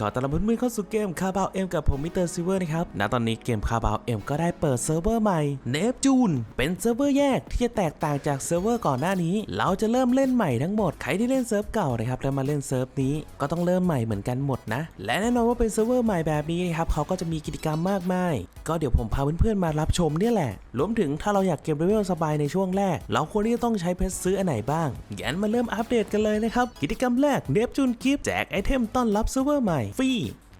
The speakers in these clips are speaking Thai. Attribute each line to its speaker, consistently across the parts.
Speaker 1: ขอต้อนรับเพื่อนๆเข้าสู่เกมคาบาวเอ็มกับผมมิสเตอร์ซิเวอร์นะครับ ณ ตอนนี้เกมคาบาวเอ็มก็ได้เปิดเซิร์ฟเวอร์ใหม่เนปจูน เป็นเซิร์ฟเวอร์แยกที่จะแตกต่างจากเซิร์ฟเวอร์ก่อนหน้านี้ เราจะเริ่มเล่นใหม่ทั้งหมด ใครที่เล่นเซิร์ฟเก่านะครับแล้วมาเล่นเซิร์ฟนี้ก็ต้องเริ่มใหม่เหมือนกันหมดนะ และแน่นอนว่าเป็นเซิร์ฟเวอร์ใหม่แบบนี้นะครับเขาก็จะมีกิจกรรมมากมาย ก็เดี๋ยวผมพาเพื่อนๆมารับชมเนี่ยแหละ รวมถึงถ้าเราอยากเก็บเลเวลสบายในช่วงแรก เราควรที่จะต้องใช้เพชรซื้ออันไหนบ้างงั้นมาเริ่มอัปเดตกันเลยนะครับกิจกรรมแรกเนปจูนกิฟต์แจกไอเทมต้อนรับเซิร์ฟเวอร์ใหม่ฟรี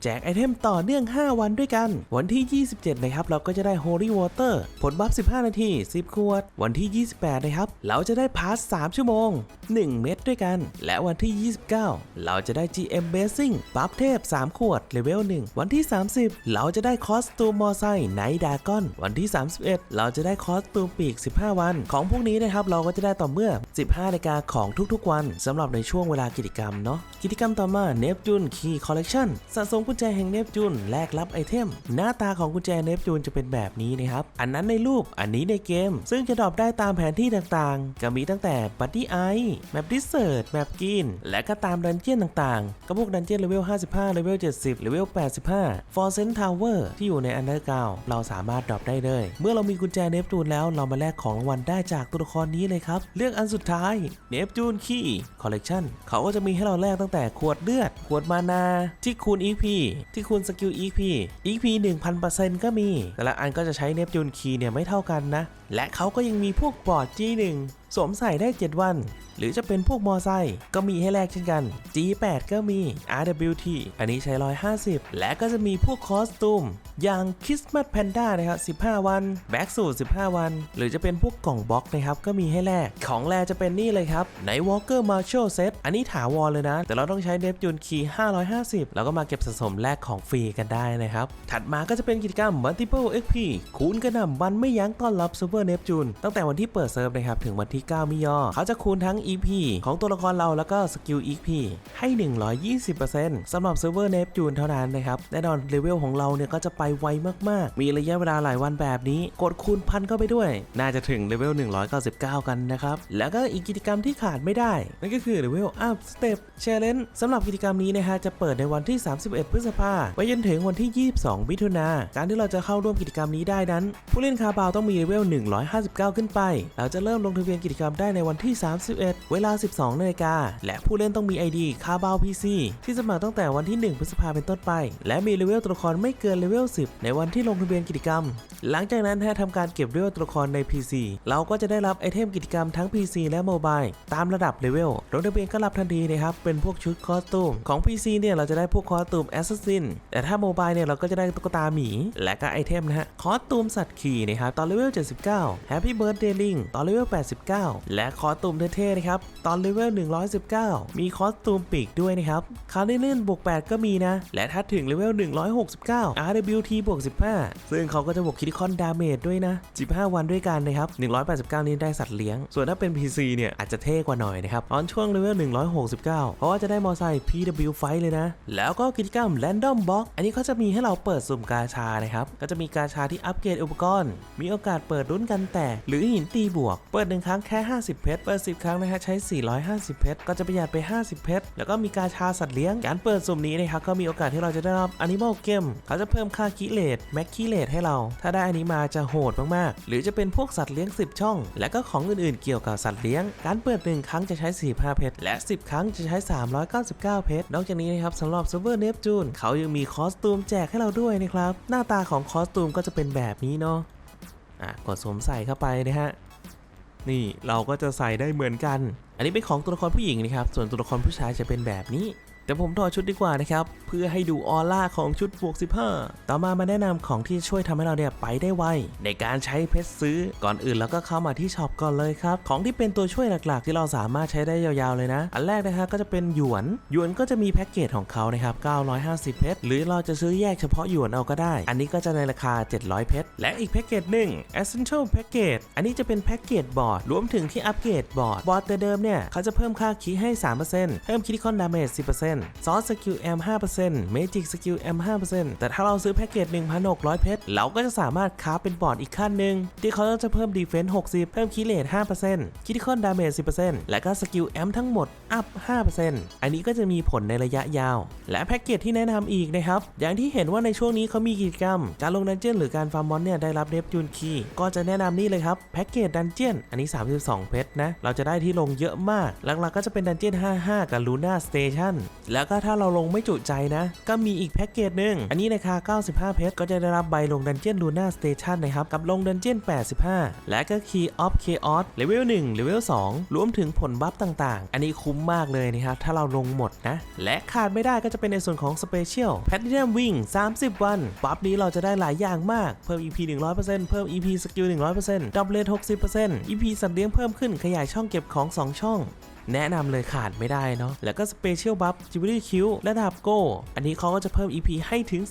Speaker 1: แจกไอเทมต่อเนื่อง 5 วันด้วยกัน วันที่ 27 นะครับ เราก็จะได้ Holy Water ผลบัฟ 15 นาที 10 ขวด วันที่ 28 นะครับ เราจะได้พาส 3 ชั่วโมง 1 เม็ดด้วยกัน และวันที่ 29 เราจะได้ GM Basing บัฟเทพ 3 ขวดเลเวล 1 วันที่ 30 เราจะได้คอสตูมมอไซค์ไนดากอน วันที่ 31 เราจะได้คอสตูมปีก 15 วัน ของพวกนี้นะครับ เราก็จะได้ต่อเมื่อ 15นาฬิกาของทุกๆ วันสำหรับในช่วงเวลากิจกรรมเนาะ กิจกรรมต่อมา Neptune Key Collection สะสมกุญแจแห่งเนปจูนแลกรับไอเทม หน้าตาของกุญแจเนปจูนจะเป็นแบบนี้นะครับ อันนั้นในรูปอันนี้ในเกม ซึ่งจะดรอปได้ตามแผนที่ต่างๆ ก็มีตั้งแต่บัตตี้ไอแมปดิสเซิร์แมปกินและก็ตามดันเจียนต่างๆ ก็พวกดันเจียนเลเวล 55 เลเวล 70 เลเวล 85 For Cent Tower ที่อยู่ในอันเดอร์กราวเราสามารถดรอปได้เลย เมื่อเรามีกุญแจเนปจูนแล้วเรามาแลกของรางวัลได้จากตัวละครนี้เลยครับ เลือกอันสุดท้ายเนปจูนคีย์คอลเลกชันเขาก็จะมีให้เราแลกตั้งแต่ขวดเลือด ขวดมานาที่คูณ EP ที่คูณสกิล EP EP 1000%ก็มี แต่ละอันก็จะใช้เนปจูนคีย์เนี่ยไม่เท่ากันนะ และเขาก็ยังมีพวกบอร์ด G1 สวมใส่ได้ 7 วัน หรือจะเป็นพวกมอไซค์ก็มีให้แลกเช่นกัน G8 ก็มี RWT อันนี้ใช้ 150 และก็จะมีพวกคอสตูม อย่างคริสต์มาสแพนด้านะครับ 15 วัน แบ็กสูท15 วัน หรือจะเป็นพวกกล่องบล็อกนะครับ ก็มีให้แลก ของแลจะเป็นนี่เลยครับในวอลเกอร์มาร์ช l ลเซตอันนี้ถาวรเลยนะ แต่เราต้องใช้เนปจูนคีย์550 แล้วก็มาเก็บสะสมแลกของฟรีกันได้นะครับ ถัดมาก็จะเป็นกิจกรรม Multiple XP คูณกระหน่ำวันไม่ยั้งต้อนรับซูเปอร์เนปจูนตั้งแต่วันที่เปิดเซิร์ฟนะครับถึงวันที่9 มิยอ เขาจะคูณทั้ง EP ของตัวละครเราแล้วก็สกิล EP ให้ 120%สำหรับเซิร์ฟเวอร์เนปจูนเท่านั้นนะครับ แน่นอนเลเวลของเราเนี่ยก็จะไปไวมากๆ มีระยะเวลาหลายวันแบบนี้ กดคูณพันเข้าไปด้วย น่าจะถึงเลเวล 199 กันนะครับ แล้วก็อีกกิจกรรมที่ขาดไม่ได้ นั่นก็คือเลเวลอัพสเต็ปเชลเลนสำหรับกิจกรรมนี้นะฮะจะเปิดในวันที่ 31 พฤษภาไปจนถึงวันที่ 22 มิถุนาการที่เราจะเข้าร่วมกิจกรรมนี้ได้นั้น ผู้เล่นคาบาวต้องมีเลเวล 159 ขึ้นไป เราจะเริ่มลงทะเบียนกิจกรรมได้ในวันที่ 31 เวลา 12นาฬิกาและผู้เล่นต้องมี ID คาบาว PC ที่สมัครตั้งแต่วันที่ 1 พฤษภาเป็นต้นไป และมีเลเวลตัวละครไม่เกินเลเวล 10 ในวันที่ลงทะเบียนกิจกรรม หลังจากนั้นถ้าทำการเก็บเลเวลตัวละครใน PC เราก็จะได้รับไอเทมกิจกรรมทั้ง PC และโมบายตามระดับเลเวลลงทะเบียนก็รับทันทีนะครับเป็นพวกชุดคอสตูมของ PC เนี่ยเราจะได้พวกคอสตูมแอสซัสซินแต่ถ้าโมบายเนี่ยเราก็จะได้ตุ๊กตาหมี และก็ไอเทมนะฮะคอสตูมสัตว์ขี่นะครับตอนเลเวล 79 Happy Birthday Ring ตอนเลเวล 89และคอสตูมเท่ๆนะครับ ตอนเลเวล 119 มีคอสตูมปีกด้วยนะครับคาร์เนนบวก 8 ก็มีนะ และถ้าถึงเลเวล 169 RWT บวก 15 ซึ่งเขาก็จะบวกคิดคอนดาเมจด้วยนะ 15 วันด้วยกันนะครับ 189 นี้ได้สัตว์เลี้ยง ส่วนถ้าเป็น PC เนี่ยอาจจะเท่กว่าหน่อยนะครับตอนช่วงเลเวล 169 เพราะว่าจะได้มอไซค์ PW Fight เลยนะ แล้วก็กิจกรรม Random Box อันนี้เขาจะมีให้เราเปิดสุ่มกาชานะครับ ก็จะมีกาชาที่อัปเกรดอุปกรณ์ มีโอกาสเปิดรุ่นกันแตกหรือหินตีบวก เปิดหนึ่งครั้งแค่ 50 เพชร เปิด 10 ครั้งนะฮะ ใช้ 450 เพชร ก็จะประหยัดไป 50 เพชร แล้วก็มีกาชาสัตว์เลี้ยง การเปิดสุ่มนี้นะครับ ก็มีโอกาสที่เราจะได้รับ Animal Gem เขาจะเพิ่มค่าคิเลตแม็กคิเลตให้เรา ถ้าได้อันนี้มาจะโหดมากๆ หรือจะเป็นพวกสัตว์เลี้ยง 10 ช่อง และก็ของอื่นๆ เกี่ยวกับสัตว์เลี้ยง การเปิดหนึ่งครั้งจะใช้ 45 เพชร และ 10 ครั้งจะใช้ 399 เพชร นอกจากนี้นะครับสำหรับเซิร์ฟเวอร์เนปจูนเขายังมีคอสตูมแจกให้เราด้วยนะครับ หน้าตาของคอสตูมก็จะเป็นแบบนี้เนาะอะกดสวมใส่เข้าไปนะฮะ นี่เราก็จะใส่ได้เหมือนกัน อันนี้เป็นของตัวละครผู้หญิงนะครับ ส่วนตัวละครผู้ชายจะเป็นแบบนี้ แต่ผมถอดชุดดีกว่านะครับ เพื่อให้ดูออร่าของชุดบวก15 ต่อมามาแนะนำของที่ช่วยทำให้เราเนี่ยไปได้ไว ในการใช้เพชรซื้อก่อนอื่นเราก็เข้ามาที่ช็อปก่อนเลยครับ ของที่เป็นตัวช่วยหลักๆ ที่เราสามารถใช้ได้ยาวๆเลยนะ อันแรกนะฮะก็จะเป็นหยวน หยวนก็จะมีแพ็กเกจของเขานะครับ 950 เพชร หรือเราจะซื้อแยกเฉพาะหยวนเอาก็ได้ อันนี้ก็จะในราคา 700 เพชร และอีกแพ็กเกจหนึ่ง Essential Package อันนี้จะเป็นแพ็กเกจบอร์ดรวมถึงที่อัปเกรดบอร์ดบอร์ดแต่เดิมเนี่ยเขาจะเพิ่มค่าคีให้3%เพิ่มคิดคอนดาเมจ10%ซอสสกิลแอม5%เมจิกสกิลแอม5%แต่ถ้าเราซื้อแพ็กเกจ 1,600 เพชร เราก็จะสามารถคราฟเป็นบอร์ดอีกขั้นหนึ่งที่เขาจะเพิ่มดีเฟนส์60 เพิ่มคิเลต5%คิติคอนดาเมจ10%และก็สกิลแอมทั้งหมด อัพ 5%อันนี้ก็จะมีผลในระยะยาว และแพ็กเกจที่แนะนำอีกนะครับ อย่างที่เห็นว่าในช่วงนี้เขามีกิจกรรม การลงดันเจียนหรือการฟาร์มมอนเนี่ยได้รับเนปจูนคีย์ก็จะแนะนำนี่เลยครับแพ็กเกจดันเจียนอันนี้ 32 เพชรนะเราจะได้ที่ลงเยอะมากหลักๆก็จะเป็นดันเจียน55 กับลูน่าสเตชันแล้วก็ถ้าเราลงไม่จุใจนะ ก็มีอีกแพ็กเกจหนึ่งอันนี้ราคา 95 เพชรก็จะได้รับใบลงดันเจียนลูน่าสเตชันนะครับ กับลงดันเจียน 85 และก็คีย์ออฟเคออสเลเวล1เลเวล2รวมถึงผลบัฟต่างๆ อันนี้คุ้มมากเลยนะครับ ถ้าเราลงหมดนะ และขาดไม่ได้ก็จะเป็นในส่วนของสเปเชียลแพทเนียมวิ่ง30 วัน บัฟนี้เราจะได้หลายอย่างมาก เพิ่ม EP 100%เพิ่ม EP สกิล100%ดับเลท60% EP สัตว์เลี้ยงเพิ่มขึ้นขยายช่องเก็บของ 2 ช่อง แนะนำเลยขาดไม่ได้เนาะแล้วก็สเปเชียลบัฟจิวเวลรี่คิวและดาบโก้อันนี้เขาก็จะเพิ่ม EP ให้ถึง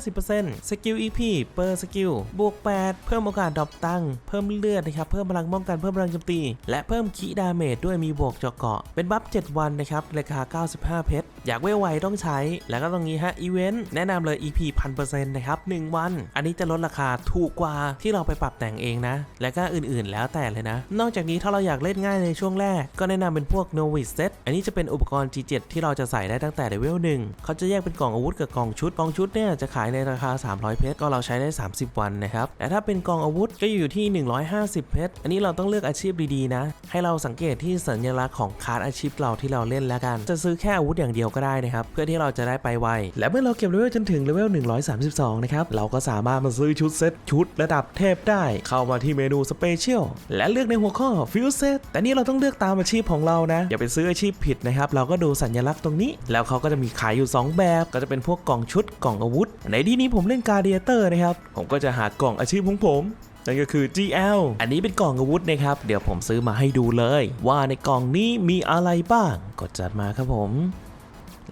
Speaker 1: 250%สกิล EP เปอร์สกิลบวก 8 เพิ่มโอกาสดรอปตังค์เพิ่มเลือดนะครับเพิ่มพลังป้องกันเพิ่มพลังโจมตี และเพิ่มคีดาเมจด้วยมีบวกเจาะเกาะ เป็นบัฟ 7 วันนะครับราคา 95 เพชรอยากเวลไวต้องใช้ แล้วก็ตรงนี้ฮะอีเวนต์แนะนำเลย EP 1000%นะครับ1วัน อันนี้จะลดราคาถูกกว่าที่เราไปปรับแต่งเองนะ และก็อื่นๆแล้วแต่เลยนะ นอกจากนี้ถ้าเราอยากเล่นง่ายในช่วงแรกก็แนะนำเป็นพวก Novice Set อันนี้จะเป็นอุปกรณ์ G7 ที่เราจะใส่ได้ตั้งแต่เลเวล1เขาจะแยกเป็นกล่องอาวุธกับกล่องชุดกล่องชุดเนี่ยจะขายในราคา 300 เพชรก็เราใช้ได้ 30 วันนะครับแต่ถ้าเป็นกล่องอาวุธก็อยู่ที่ 150 เพชรอันนี้เราต้องเลือกอาชีพดีๆนะ ให้เราสังเกตที่สัญลักษณ์ของคาร์ดอาชีพเราที่เราเล่นแล้วกัน จะซื้อแค่อาวุธอย่างเดียวก็ได้นะครับเพื่อที่เราจะได้ไปไวและเมื่อเราเก็บเลเวลจนถึงเลเวล132 นะครับเราก็สามารถมาซื้อชุดเซตชุดระดับเทพได้ เข้ามาที่เมนูสเปเชียลและเลือกในหัวข้อฟิวเซตแต่นี่เราต้องเลือกตามอาชีพของเรานะอย่าไปซื้ออาชีพผิดนะครับเราก็ดูสัญลักษณ์ตรงนี้ แล้วเขาก็จะมีขายอยู่ 2 แบบ ก็จะเป็นพวกกล่องชุดกล่องอาวุธ ในที่นี้ผมเล่นการเดียเตอร์นะครับผมก็จะหากล่องอาชีพของผมนั่นก็คือ GL อันนี้เป็นกล่องอาวุธนะครับ เดี๋ยวผมซื้อมาให้ดูเลย ว่าในกล่องนี้มีอะไรบ้าง กดจัดมาครับผม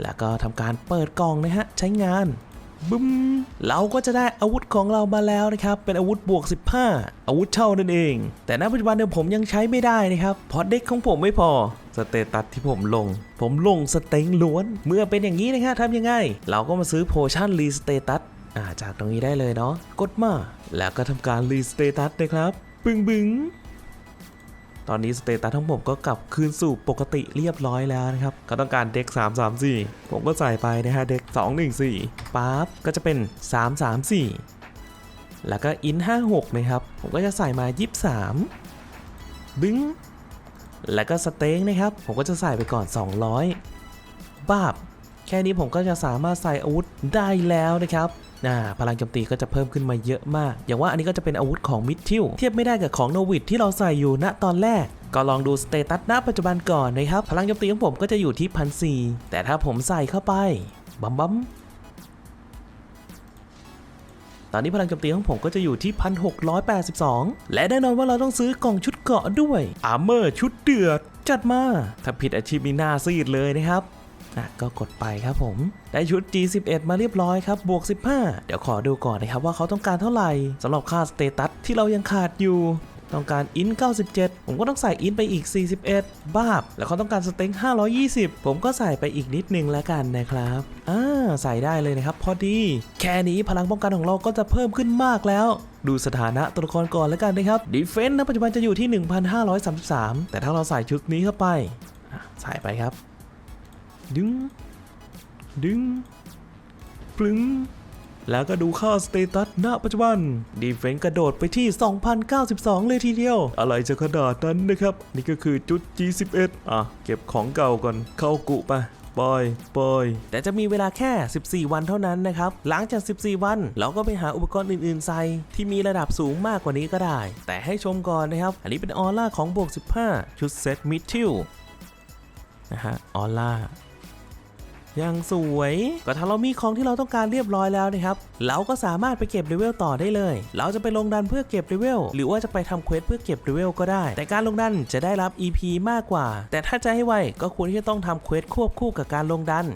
Speaker 1: แล้วก็ทำการเปิดกล่องนะฮะ ใช้งาน บึ้มเราก็จะได้อาวุธของเรามาแล้วนะครับ เป็นอาวุธบวก 15 อาวุธเช่านั่นเอง แต่ณปัจจุบันเนี่ยผมยังใช้ไม่ได้นะครับ เพราะเด็กของผมไม่พอสเตตัสที่ผมลง ผมลงสเต็งล้วน เมื่อเป็นอย่างนี้นะครับทำยังไง เราก็มาซื้อโพชั่นรีสเตตัสจากตรงนี้ได้เลยเนาะกดมา แล้วก็ทำการรีสเตตัสนะครับบึ้งบึ้ง ตอนนี้สเตตัสทั้งผมก็กลับคืนสู่ปกติเรียบร้อยแล้วนะครับ ก็ต้องการเด็ก 3 3 4 ผมก็ใส่ไปนะฮะเด็ก 2 1 4ปั๊บก็จะเป็น 3 3 4 แล้วก็อิน56 นะครับ ผมก็จะใส่มา 23 บึ้ง แล้วก็สเต็งนะครับ ผมก็จะใส่ไปก่อน 200 บาบแค่นี้ผมก็จะสามารถใส่อาวุธได้แล้วนะครับ อ่าพลังโจมตีก็จะเพิ่มขึ้นมาเยอะมาก อย่างว่าอันนี้ก็จะเป็นอาวุธของมิดทิวเทียบไม่ได้กับของโนวิดที่เราใส่อยู่ณตอนแรกก็ลองดูสเตตัสณปัจจุบันก่อนนะครับ พลังโจมตีของผมก็จะอยู่ที่พันสแต่ถ้าผมใส่เข้าไปบัมบัมตอนนี้พลังโจมตีของผมก็จะอยู่ที่ 1682 และแน่นอนว่าเราต้องซื้อกล่องชุดเกราะด้วยอาร์เมอร์ชุดเดือด จัดมา ถ้าผิดอาชีพนี่หน้าซีดเลยนะครับ อะก็กดไปครับผม ได้ชุด G11 มาเรียบร้อยครับ บวก 15 เดี๋ยวขอดูก่อนนะครับว่าเขาต้องการเท่าไหร่สำหรับค่าสเตตัสที่เรายังขาดอยู่ต้องการอิน97 ผมก็ต้องใส่อินไปอีก 41 บาบ แล้วเขาต้องการสเต็ง520 ผมก็ใส่ไปอีกนิดนึงแล้วกันนะครับ อ่า ใส่ได้เลยนะครับ พอดี แค่นี้พลังป้องกันของเราก็จะเพิ่มขึ้นมากแล้ว ดูสถานะตัวละครก่อนแล้วกันนะครับดีเฟนต์นะปัจจุบันจะอยู่ที่ 1,533 แต่ถ้าเราใส่ชุดนี้เข้าไป ใส่ไปครับ ดึง ดึงปลึงแล้วก็ดูค่าสเตตัสณปัจจุบัน ดีเฟนกระโดดไปที่ 2092 เลยทีเดียว อะไรจะขนาดนั้นนะครับ นี่ก็คือจุด G11 อะ เก็บของเก่าก่อน เข้ากุไปปอยปอยแต่จะมีเวลาแค่ 14 วันเท่านั้นนะครับ หลังจาก 14 วัน เราก็ไปหาอุปกรณ์อื่นๆใส่ที่มีระดับสูงมากกว่านี้ก็ได้ แต่ให้ชมก่อนนะครับ อันนี้เป็นออร่าของบวก 15 ชุดเซตมิดทิลนะฮะออร่า ยังสวย ก็ถ้าเรามีของที่เราต้องการเรียบร้อยแล้วนะครับเราก็สามารถไปเก็บเลเวลต่อได้เลย เราจะไปลงดันเพื่อเก็บเลเวลหรือว่าจะไปทำเควสเพื่อเก็บเลเวลก็ได้ แต่การลงดันจะได้รับ EP มากกว่า แต่ถ้าจะให้ไวก็ควรที่จะต้องทำเควสควบคู่กับการลงดัน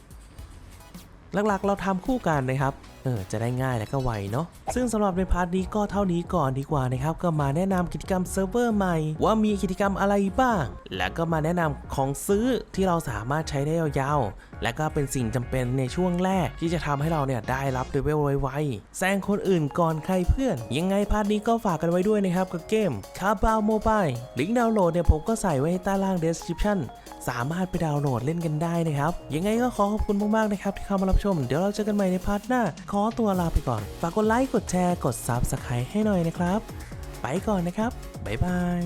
Speaker 1: หลักๆ เราทำคู่กันนะครับ เออจะได้ง่ายและก็ไวเนาะซึ่งสำหรับในพาร์ทนี้ก็เท่านี้ก่อนดีกว่านะครับก็มาแนะนำกิจกรรมเซิร์ฟเวอร์ใหม่ ว่ามีกิจกรรมอะไรบ้าง และก็มาแนะนำของซื้อที่เราสามารถใช้ได้ยาวๆและก็เป็นสิ่งจำเป็นในช่วงแรกที่จะทำให้เราเนี่ยได้รับเลเวลไวๆแซงคนอื่นก่อนใครเพื่อน ยังไงพาร์ทนี้ก็ฝากกันไว้ด้วยนะครับกับเกม c a r b a o Mobile ลิงก์ดาวน์โหลดเนี่ยผมก็ใส่ไว้ให้ใต้ล่าง description สามารถไปดาวน์โหลดเล่นกันได้นะครับยังไงก็ขอขอบคุณมากๆนะครับที่เข้ามารับชม เดี๋ยวเราเจอกันใหม่ในพาร์ทหน้าขอตัวลาไปก่อน ฝากกดไลค์ กดแชร์ กด Subscribe ให้หน่อยนะครับ ไปก่อนนะครับ บ๊ายบาย